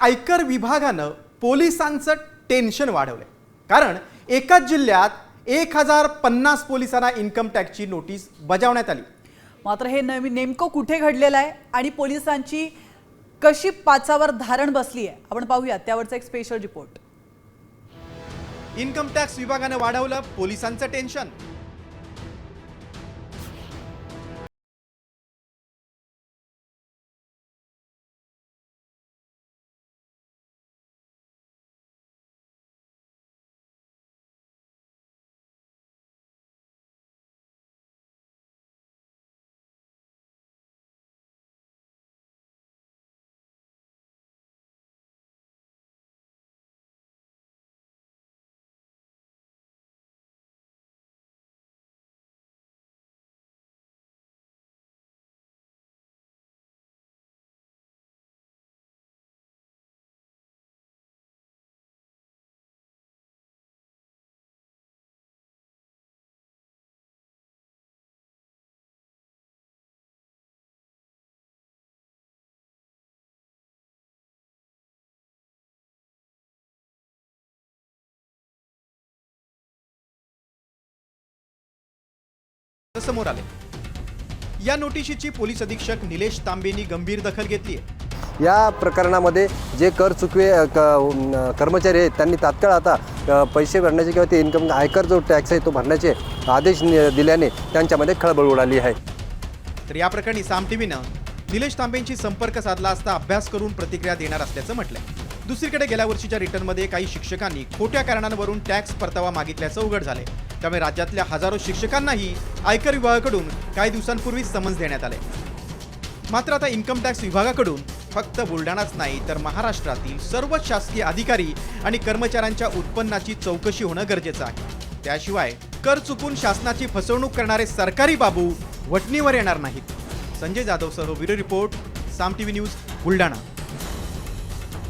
आयकर विभागानं पोलिसांचं टेन्शन वाढवलंय. कारण एकाच जिल्ह्यात एक हजार पन्नास पोलिसांना इन्कम टॅक्सची नोटीस बजावण्यात आली. मात्र हे नवी नेमकं कुठे घडलेलं आहे आणि पोलिसांची कशी पाचावर धारण बसली आहे? आपण पाहूया. त्यावरचा एक स्पेशल रिपोर्ट इन्कम टॅक्स विभागानं वाढवलं पोलिसांचं टेन्शन. समोर आले. या नोटिशीची पोलीस अधीक्षक निलेश तांबेनी गंभीर दखल घेतली आहे. या प्रकरणामध्ये जे कर चुकवे क कर्मचारी आहेत त्यांनी तात्काळ आता पैसे भरण्याचे किंवा ते इन्कम आयकर जो टॅक्स आहे तो भरण्याचे आदेश दिल्याने त्यांच्यामध्ये खळबळ उडाली आहे. तर या प्रकरणी साम टीव्हीनं निलेश तांबेंशी संपर्क साधला असता अभ्यास करून प्रतिक्रिया देणार असल्याचं म्हटलंय. दुसरीकडे गेल्या वर्षीच्या रिटर्नमध्ये काही शिक्षकांनी खोट्या कारणांवरून टॅक्स परतावा मागितल्याचं उघड झालंय. त्यामुळे राज्यातल्या हजारो शिक्षकांनाही आयकर विभागाकडून काही दिवसांपूर्वी समन्स देण्यात आले. मात्र आता इन्कम टॅक्स विभागाकडून फक्त बुलढाणाच नाही तर महाराष्ट्रातील सर्व शासकीय अधिकारी आणि कर्मचाऱ्यांच्या उत्पन्नाची चौकशी होणं गरजेचं आहे. त्याशिवाय कर चुकून शासनाची फसवणूक करणारे सरकारी बाबू वटणीवर येणार नाहीत. Sanjay जाधवसह bureau report Saam T V news Buldhana.